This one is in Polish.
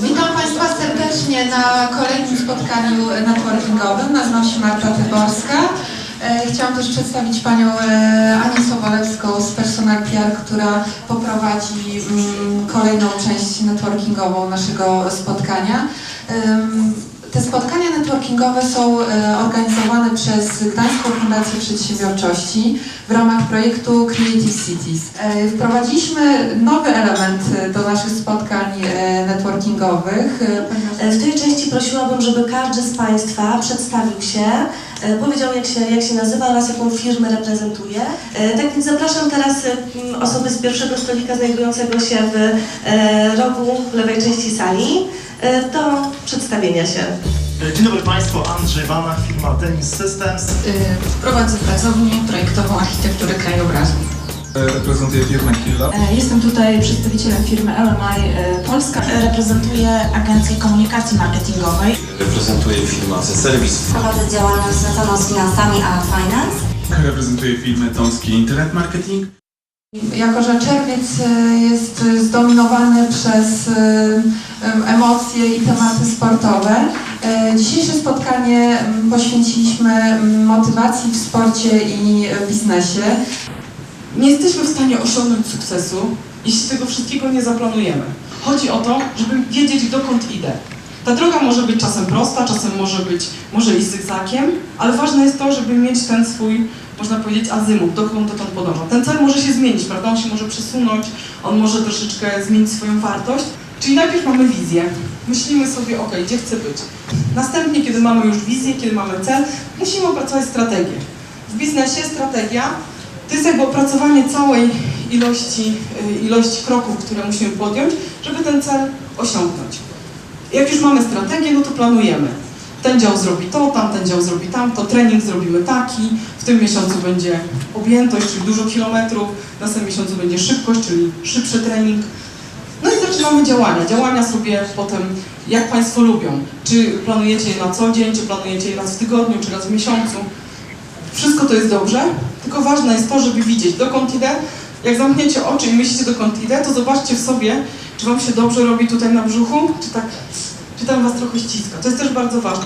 Witam Państwa serdecznie na kolejnym spotkaniu networkingowym. Nazywam się Marta Tyborska. E, Chciałam też przedstawić Panią e, Anię Sobolewską z Personal PR, która poprowadzi mm, kolejną część networkingową naszego spotkania. Te spotkania networkingowe są e, organizowane przez Gdańską Fundację Przedsiębiorczości w ramach projektu Creative Cities. E, Wprowadziliśmy nowy element e, do naszych spotkań networkingowych. W tej części prosiłabym, żeby każdy z Państwa przedstawił się, powiedział jak się, jak się nazywa oraz jaką firmę reprezentuje. Tak więc zapraszam teraz osoby z pierwszego stolika znajdującego się w rogu w lewej części sali do przedstawienia się. Dzień dobry Państwu, Andrzej Banach, firma Tennis Systems. Y, Prowadzę pracownię projektową architektury krajobrazu. Reprezentuję firmę Killa. E, Jestem tutaj przedstawicielem firmy LMI e, Polska. Reprezentuję agencję komunikacji marketingowej. Reprezentuję firmę Ace Service. Prowadzę działalność związaną z finansami a finance. Reprezentuję firmę Tomski Internet Marketing. Jako, że czerwiec e, jest e, zdominowany przez e, em, emocje i tematy sportowe, e, dzisiejsze spotkanie m, poświęciliśmy m, motywacji w sporcie i e, biznesie. Nie jesteśmy w stanie osiągnąć sukcesu, jeśli tego wszystkiego nie zaplanujemy. Chodzi o to, żeby wiedzieć, dokąd idę. Ta droga może być czasem prosta, czasem może być, może iść zygzakiem, ale ważne jest to, żeby mieć ten swój, można powiedzieć, azymut, dokąd dotąd podąża. Ten cel może się zmienić, prawda? On się może przesunąć, on może troszeczkę zmienić swoją wartość. Czyli najpierw mamy wizję. Myślimy sobie, ok, gdzie chcę być. Następnie, kiedy mamy już wizję, kiedy mamy cel, musimy opracować strategię. W biznesie strategia to jest jakby opracowanie całej ilości, y, ilości kroków, które musimy podjąć, żeby ten cel osiągnąć. Jak już mamy strategię, no to planujemy. Ten dział zrobi to, tamten dział zrobi tamto, trening zrobimy taki, w tym miesiącu będzie objętość, czyli dużo kilometrów, w następnym miesiącu będzie szybkość, czyli szybszy trening. Zaczynamy działania. Działania sobie potem, jak Państwo lubią. Czy planujecie je na co dzień, czy planujecie je raz w tygodniu, czy raz w miesiącu. Wszystko to jest dobrze, tylko ważne jest to, żeby widzieć, dokąd idę. Jak zamkniecie oczy i myślicie, dokąd idę, to zobaczcie w sobie, czy Wam się dobrze robi tutaj na brzuchu, czy tak, czy tam Was trochę ściska. To jest też bardzo ważne.